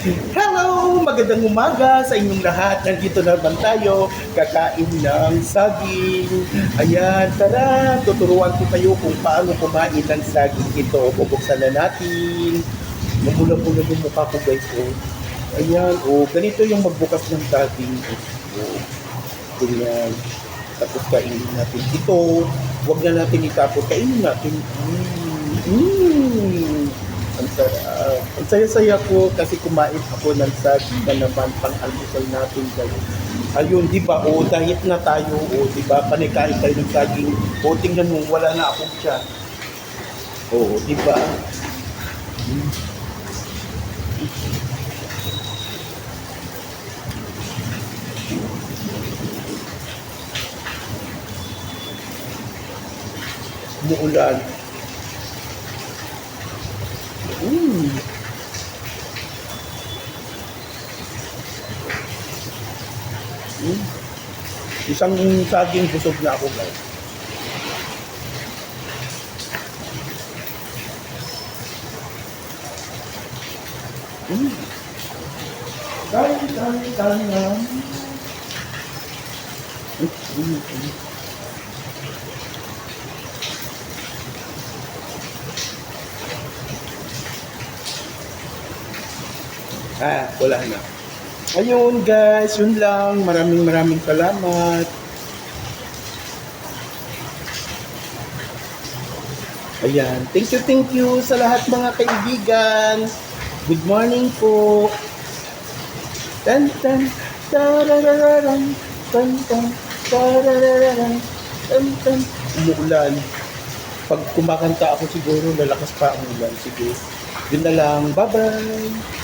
Hello! Magandang umaga sa inyong lahat. Nandito na naman tayo, kakain ng saging. Ayan, tara, tuturuan ko kayo kung paano kumain ng saging ito. Bubuksan na natin. Mamula-mula yung mukha ko guys. Oh. Ayan, oh, ganito yung magbukas ng saging. Oh, ganyan. Tapos kainin natin ito. Huwag na natin itapon. Kainin natin. Mm. Mm. Ang sarap. Ang saya-saya ko kasi kumain ako ng saging na naman pang almusal natin guys. Ayun, di ba? O, diet na tayo. O, di ba? Panikain tayo ng saging. O, tingnan mo, wala na akong tiyan. O, di ba? Mm. Umuulan. Mm. Mm. Isang saging busog na ako guys. Mm. Kain, kain, kain na. Mm, mm, mm. Ah, wala na. Ayun guys, yun lang. Maraming maraming salamat. Ayan. Thank you, thank you sa lahat mga kaibigan. Good morning po. Tan tan tararararan tan tan tararararan tan tan umuulan. Pag kumakanta ako siguro lalakas pa ang ulan. Sige. Yun na lang. Bye-bye.